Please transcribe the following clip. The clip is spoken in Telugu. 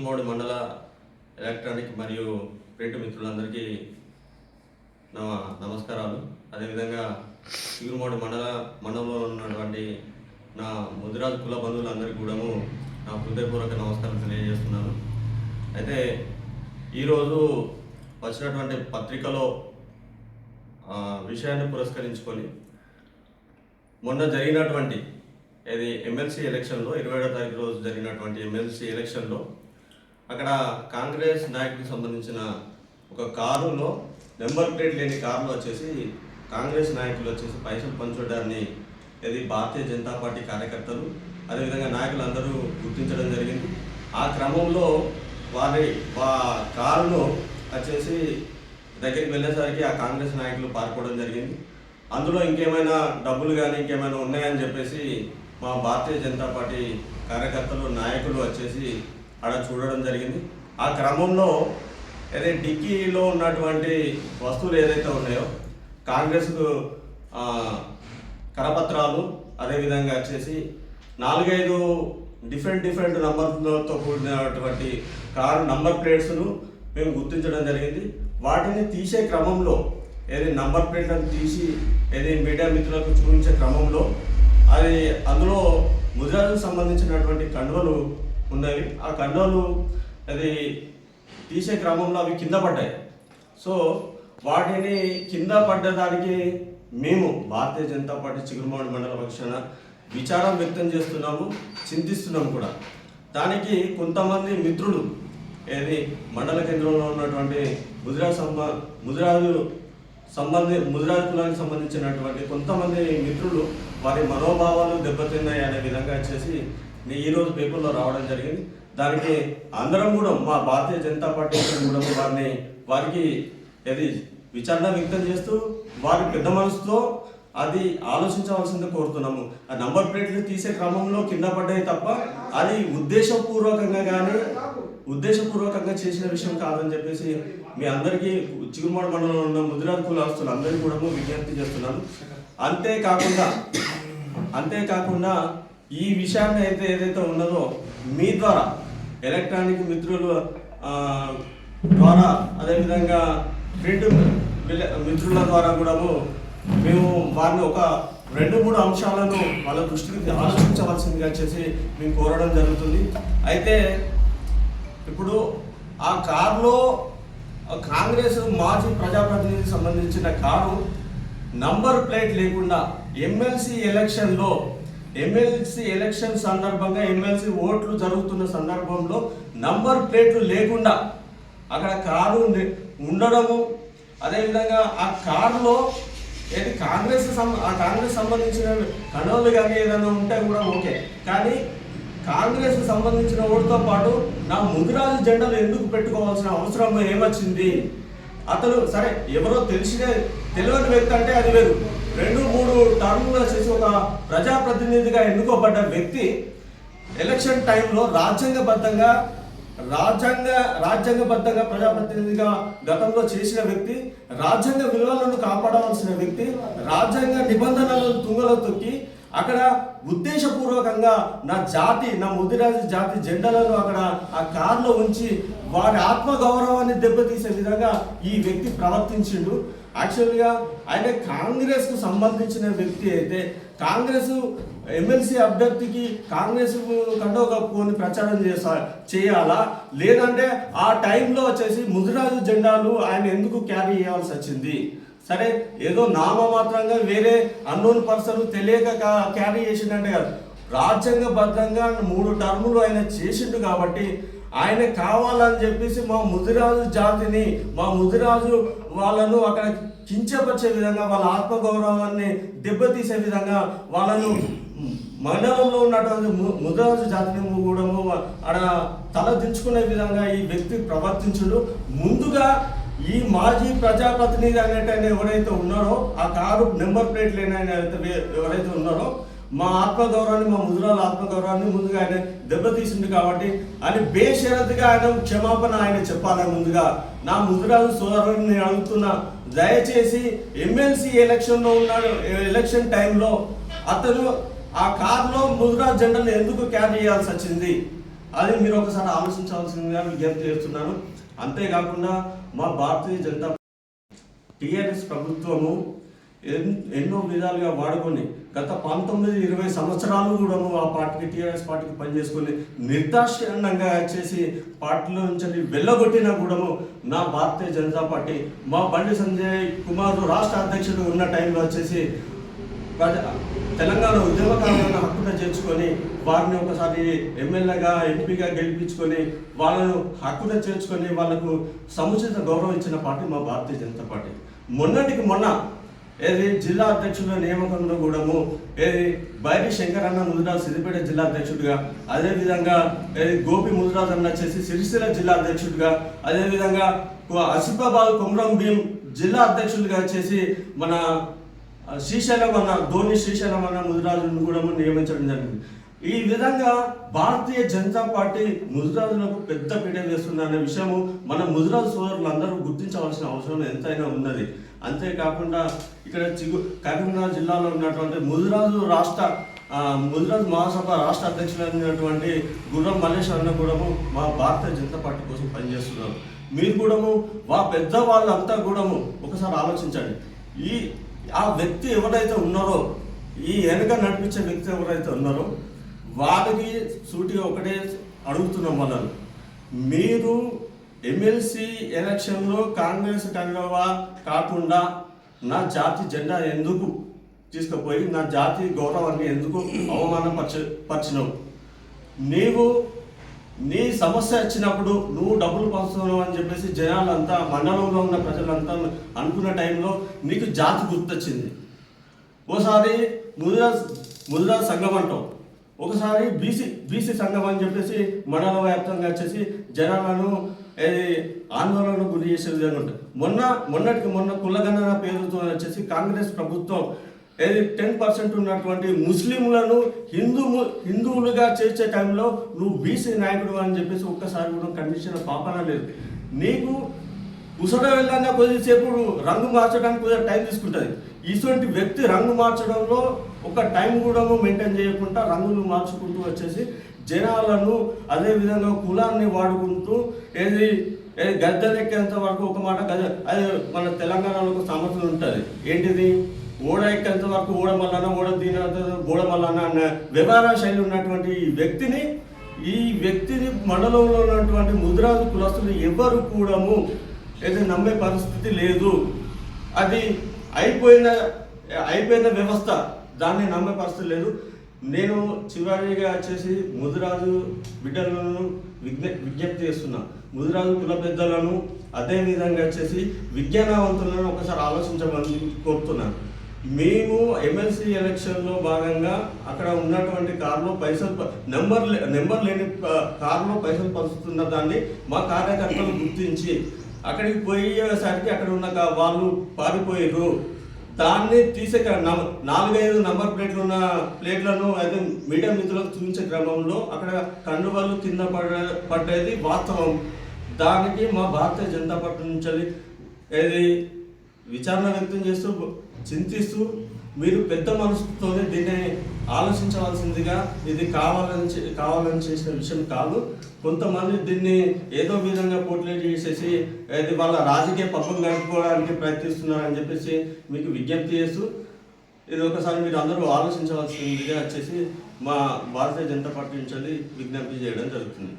చిగుమూడి మండల ఎలక్ట్రానిక్ మరియు ప్రింట్ మిత్రులందరికీ నా నమస్కారాలు. అదేవిధంగా చిగురుమూడి మండల మండలంలో ఉన్నటువంటి నా ముదిరాజు కుల బంధువులందరికీ కూడాను నా హృదయపూర్వక నమస్కారం తెలియజేస్తున్నాను. అయితే ఈరోజు వచ్చినటువంటి పత్రికలో విషయాన్ని పురస్కరించుకొని మొన్న జరిగినటువంటి ఇది ఎమ్మెల్సీ ఎలక్షన్లో ఇరవై ఏడో తారీఖు రోజు జరిగినటువంటి ఎమ్మెల్సీ ఎలక్షన్లో అక్కడ కాంగ్రెస్ నాయకుడికి సంబంధించిన ఒక కారులో నెంబర్ ప్లేట్ లేని కారులో వచ్చేసి కాంగ్రెస్ నాయకులు వచ్చేసి పైసలు పంచుకోవడాన్ని ఇది భారతీయ జనతా పార్టీ కార్యకర్తలు అదేవిధంగా నాయకులు అందరూ గుర్తించడం జరిగింది. ఆ క్రమంలో వారి వా కారులో వచ్చేసి దగ్గరికి వెళ్ళేసరికి ఆ కాంగ్రెస్ నాయకులు పారిపోవడం జరిగింది. అందులో ఇంకేమైనా డబ్బులు కానీ ఇంకేమైనా ఉన్నాయని చెప్పేసి మా భారతీయ జనతా పార్టీ కార్యకర్తలు నాయకులు వచ్చేసి ఆడ చూడడం జరిగింది. ఆ క్రమంలో అదే డిక్కీలో ఉన్నటువంటి వస్తువులు ఏదైతే ఉన్నాయో కాంగ్రెస్కు కరపత్రాలు అదేవిధంగా వచ్చేసి నాలుగైదు డిఫరెంట్ డిఫరెంట్ నంబర్లతో కూడినటువంటి కారు నంబర్ ప్లేట్స్ను మేము గుర్తించడం జరిగింది. వాటిని తీసే క్రమంలో ఏది నంబర్ ప్లేట్లను తీసి ఏది మీడియా మిత్రులకు చూపించే క్రమంలో అది అందులో ముద్రాలకు సంబంధించినటువంటి కండువలు ఉన్నవి. ఆ కండోలు అది తీసే క్రమంలో అవి కింద పడ్డాయి. సో వాటిని కింద పడ్డదానికి మేము భారతీయ జనతా పార్టీ చిగురుమాడి మండల పక్షాన విచారం వ్యక్తం చేస్తున్నాము చింతిస్తున్నాము కూడా. దానికి కొంతమంది మిత్రులు ఏది మండల కేంద్రంలో ఉన్నటువంటి ముదిరాజ్ సంబ ముదిరాజు సంబంధి ముదిరాజు కులానికి సంబంధించినటువంటి కొంతమంది మిత్రులు వారి మనోభావాలు దెబ్బతిన్నాయి అనే విధంగా వచ్చేసి ఈ రోజు పేపర్లో రావడం జరిగింది. దానికి అందరం కూడా మా భారతీయ జనతా పార్టీ కూడా వారిని వారికి అది విచారణ వ్యక్తం చేస్తూ వారి పెద్ద మనసుతో అది ఆలోచించవలసింది కోరుతున్నాము. ఆ నంబర్ ప్లేట్లు తీసే క్రమంలో కింద పడ్డాయి తప్ప అది ఉద్దేశపూర్వకంగా కానీ ఉద్దేశపూర్వకంగా చేసిన విషయం కాదని చెప్పేసి మీ అందరికీ చిగురుమాడ మండలంలో ఉన్న ముదిరాజు కులాస్తులు అందరికీ కూడా విజ్ఞప్తి చేస్తున్నాను. అంతేకాకుండా అంతేకాకుండా ఈ విషయాన్ని అయితే ఏదైతే ఉన్నదో మీ ద్వారా ఎలక్ట్రానిక్ మిత్రులు ద్వారా అదేవిధంగా ప్రింట్ మిత్రుల ద్వారా కూడా మేము వారిని ఒక రెండు మూడు అంశాలను వాళ్ళ దృష్టికి ఆలోచించవలసిందిగా చేసి మేము కోరడం జరుగుతుంది. అయితే ఇప్పుడు ఆ కారులో కాంగ్రెస్ మాజీ ప్రజాప్రతినిధికి సంబంధించిన కారు నంబర్ ప్లేట్ లేకుండా ఎమ్మెల్సీ ఎలక్షన్లో ఎమ్మెల్సీ ఎలక్షన్ సందర్భంగా ఎమ్మెల్సీ ఓట్లు జరుగుతున్న సందర్భంలో నంబర్ ప్లేట్లు లేకుండా అక్కడ కారు ఉండడము అదేవిధంగా ఆ కారులో ఏది కాంగ్రెస్ సం- ఆ కాంగ్రెస్ సంబంధించిన కణోలు కానీ ఏదైనా ఉంటే కూడా ఓకే. కానీ కాంగ్రెస్ సంబంధించిన ఓటుతో పాటు నా ముదిరాజు జెండాలు ఎందుకు పెట్టుకోవాల్సిన అవసరం ఏమొచ్చింది? అతను సరే ఎవరో తెలిసిన తెలియని వ్యక్తి అంటే అది వేరు. రెండు మూడు టర్ములు చేసి ఒక ప్రజాప్రతినిధిగా ఎన్నుకోబడ్డ వ్యక్తి ఎలక్షన్ టైంలో రాజ్యాంగబద్ధంగా రాజ్యాంగ రాజ్యాంగబద్ధంగా ప్రజాప్రతినిధిగా గతంలో చేసిన వ్యక్తి రాజ్యాంగ విలువలను కాపాడవలసిన వ్యక్తి రాజ్యాంగ నిబంధనలను తుంగలో తొక్కి అక్కడ ఉద్దేశపూర్వకంగా నా జాతి నా ముదిరాజు జాతి జెండాలను అక్కడ ఆ కార్లో ఉంచి వారి ఆత్మ గౌరవాన్ని దెబ్బతీసే విధంగా ఈ వ్యక్తి ప్రవర్తించిండు. యాక్చువల్గా ఆయన కాంగ్రెస్కు సంబంధించిన వ్యక్తి అయితే కాంగ్రెస్ ఎమ్మెల్సీ అభ్యర్థికి కాంగ్రెస్ కండో కప్పుకొని ప్రచారం చేసా చేయాలా? లేదంటే ఆ టైంలో వచ్చేసి ముదిరాజు జెండాలు ఆయన ఎందుకు క్యారీ చేయాల్సి వచ్చింది? సరే ఏదో నామమాత్రంగా వేరే అన్నోన్ పర్సన్ తెలియక క్యారీ చేసిందంటే కాదు. రాజ్యాంగబద్ధంగా మూడు టర్ములు ఆయన చేసిండు కాబట్టి ఆయన కావాలని చెప్పేసి మా ముదిరాజు జాతిని మా ముదిరాజు వాళ్ళను అక్కడ కించపరిచే విధంగా వాళ్ళ ఆత్మగౌరవాన్ని దెబ్బతీసే విధంగా వాళ్ళను మండలంలో ఉన్నటువంటి ము- ముదిరాజు జాతిని కూడా అక్కడ తల దించుకునే విధంగా ఈ వ్యక్తి ప్రవర్తించుడు. ముందుగా ఈ మాజీ ప్రజాప్రతినిధి అనేట ఎవరైతే ఉన్నారో ఆ కారు నెంబర్ ప్లేట్ లేని ఆయన ఎవరైతే ఉన్నారో మా ఆత్మగౌరవాన్ని మా ముదురాల ఆత్మగౌరవాన్ని ముందుగా ఆయన దెబ్బతీసింది కాబట్టి ఆయన బేషరతుగా ఆయన క్షమాపణ ఆయన చెప్పాలి ముందుగా. నా ముదురాలు సోదరుని అడుగుతున్నా దయచేసి ఎమ్మెల్సీ ఎలక్షన్లో ఉన్నాడు ఎలక్షన్ టైంలో అతను ఆ కారులో ముదురా జెండాను ఎందుకు క్యారీ చేయాల్సి వచ్చింది? అది మీరు ఒకసారి ఆలోచించాల్సిందిగా విజ్ఞప్తి చేస్తున్నాను. అంతేకాకుండా మా భారతీయ జనతా టిఆర్ఎస్ ప్రభుత్వము ఎన్- ఎన్నో విధాలుగా వాడుకొని గత పంతొమ్మిది ఇరవై సంవత్సరాలు కూడా ఆ పార్టీకి టీఆర్ఎస్ పార్టీకి పనిచేసుకొని నిర్దాక్షిణ్యంగా చేసి పార్టీలో నుంచి వెళ్ళగొట్టినా కూడా నా భారతీయ జనతా పార్టీ మా బండి సంజయ్ కుమార్ రాష్ట్ర అధ్యక్షుడు ఉన్న టైంలో వచ్చేసి తెలంగాణ ఉద్యమకారులను హక్కుగా చేర్చుకొని వారిని ఒకసారి ఎమ్మెల్యేగా ఎంపీగా గెలిపించుకొని వాళ్ళను హక్కుగా చేర్చుకొని వాళ్ళకు సముచిత గౌరవం ఇచ్చిన పార్టీ మా భారతీయ జనతా పార్టీ. మొన్నటికి మొన్న ఏది జిల్లా అధ్యక్షుల నియామకంలో కూడాము ఏది బయటి శంకర్ అన్న సిద్దిపేట జిల్లా అధ్యక్షుడిగా అదేవిధంగా ఏది గోపి ముదిరాజ్ అన్న వచ్చేసి సిరిసిల్ల జిల్లా అధ్యక్షుడిగా అదేవిధంగా అసిఫాబాద్ కుమ్రం భీం జిల్లా అధ్యక్షుడిగా వచ్చేసి మన శ్రీశైలం అన్న ధోని శ్రీశైలం అన్న ముదిరాజును కూడా నియమించడం జరిగింది. ఈ విధంగా భారతీయ జనతా పార్టీ ముదిరాజులకు పెద్ద పీట వేస్తుంది అనే విషయము మన ముదిరాజు సోదరులందరూ గుర్తించవలసిన అవసరం ఎంతైనా ఉన్నది. అంతేకాకుండా ఇక్కడ చిగు కరీంనగర్ జిల్లాలో ఉన్నటువంటి ముదిరాజు రాష్ట్ర ఆ, ముదిరాజు మహాసభ రాష్ట్ర అధ్యక్షులైనటువంటి గుర్రం మల్లేశ్వర అన్న కూడా మా భారతీయ జనతా పార్టీ కోసం పనిచేస్తున్నారు. మీరు కూడాము మా పెద్ద వాళ్ళంతా కూడాము ఒకసారి ఆలోచించండి. ఈ ఆ వ్యక్తి ఎవరైతే ఉన్నారో ఈ వెనక నడిపించే వ్యక్తి ఎవరైతే ఉన్నారో వారికి సూటిగా ఒకటే అడుగుతున్నాం మనల్ని మీరు ఎమ్మెల్సీ ఎలక్షన్లో కాంగ్రెస్ కండవా కాకుండా నా జాతి జెండా ఎందుకు తీసుకుపోయి నా జాతి గౌరవాన్ని ఎందుకు అవమానపరచ పరిచినావు? నీవు నీ సమస్య వచ్చినప్పుడు నువ్వు డబ్బులు పంచుతున్నావు అని చెప్పేసి జనాలంతా మండలంలో ఉన్న ప్రజలంతా అనుకున్న టైంలో నీకు జాతి గుర్తొచ్చింది. ఓసారి ముదిరాజ్ ముదిరాజ్ సంఘం అంటాం ఒకసారి బీసీ బీసీ సంఘం అని చెప్పేసి మండల వ్యాప్తంగా వచ్చేసి జనాలను ఏది ఆందోళనకు గురి చేసే విధంగా ఉంటుంది. మొన్న మొన్నటికి మొన్న కులగణన పేరుతో వచ్చేసి కాంగ్రెస్ ప్రభుత్వం ఏది టెన్ పర్సెంట్ ఉన్నటువంటి ముస్లింలను హిందూ హిందువులుగా చేసే టైంలో నువ్వు బీసీ నాయకుడు అని చెప్పేసి ఒక్కసారి కూడా కండిషన్ పాపన లేదు. నీకు ఉసట వెళ్ళాక కొద్దిసేపు రంగు మార్చడానికి కొద్దిగా టైం తీసుకుంటుంది. ఇటువంటి వ్యక్తి రంగు మార్చడంలో ఒక టైం కూడా మెయింటైన్ చేయకుండా రంగులు మార్చుకుంటూ వచ్చేసి జనాలను అదే విధంగా కులాన్ని వాడుకుంటూ ఏది ఏది గద్దెలెక్కేంత వరకు ఒక మాట గద అది మన తెలంగాణలో ఒక సమస్య ఉంటుంది. ఏంటిది? ఓడ ఎక్కేంత వరకు ఓడ మల్లన్న ఓడ దీని గోడ మల్లన్న అన్న వ్యవహార శైలి ఉన్నటువంటి ఈ వ్యక్తిని ఈ వ్యక్తిని మండలంలో ఉన్నటువంటి ముదిరాజు కులస్తులు ఎవరు కూడాము. అయితే నమ్మే పరిస్థితి లేదు. అది అయిపోయిన అయిపోయిన వ్యవస్థ. దాన్ని నమ్మే పరిస్థితి లేదు. నేను చివరిగా వచ్చేసి ముదిరాజు బిడ్డలను విజ్ఞ విజ్ఞప్తి చేస్తున్నా. ముదిరాజు కుల పెద్దలను అదే విధంగా వచ్చేసి విజ్ఞానవంతులను ఒకసారి ఆలోచించమని కోరుతున్నాను. మేము ఎమ్మెల్సీ ఎలక్షన్లో భాగంగా అక్కడ ఉన్నటువంటి కారులో పైసలు నెంబర్ లే- నెంబర్ లేని కారులో పైసలు పంచుతున్న దాన్ని మా కార్యకర్తలు గుర్తించి అక్కడికి పోయేసరికి అక్కడ ఉన్న వాళ్ళు పారిపోయారు దాన్ని తీసే నాలుగైదు నంబర్ ప్లేట్లు ఉన్న ప్లేట్లను అయితే మీడియా మిత్రులకు చూపించే క్రమంలో అక్కడ కండువాళ్ళు కింద పడ పడ్డది వాస్తవం. దానికి మా భారతీయ జనతా పార్టీ నుంచి ఏది విచారణ వ్యక్తం చేస్తూ చింతిస్తూ మీరు పెద్ద మనసుతోనే దీన్ని ఆలోచించవలసిందిగా ఇది కావాలని కావాలని చేసిన విషయం కాదు. కొంతమంది దీన్ని ఏదో విధంగా పోర్ట్రేట్ చేసేసి అది వాళ్ళ రాజకీయ పబ్బం గడుపుకోవడానికి ప్రయత్నిస్తున్నారని చెప్పేసి మీకు విజ్ఞప్తి చేస్తూ ఇది ఒకసారి మీరు అందరూ ఆలోచించవలసిందిగా వచ్చేసి మా భారతీయ జనతా పార్టీ నుంచి విజ్ఞప్తి చేయడం జరుగుతుంది.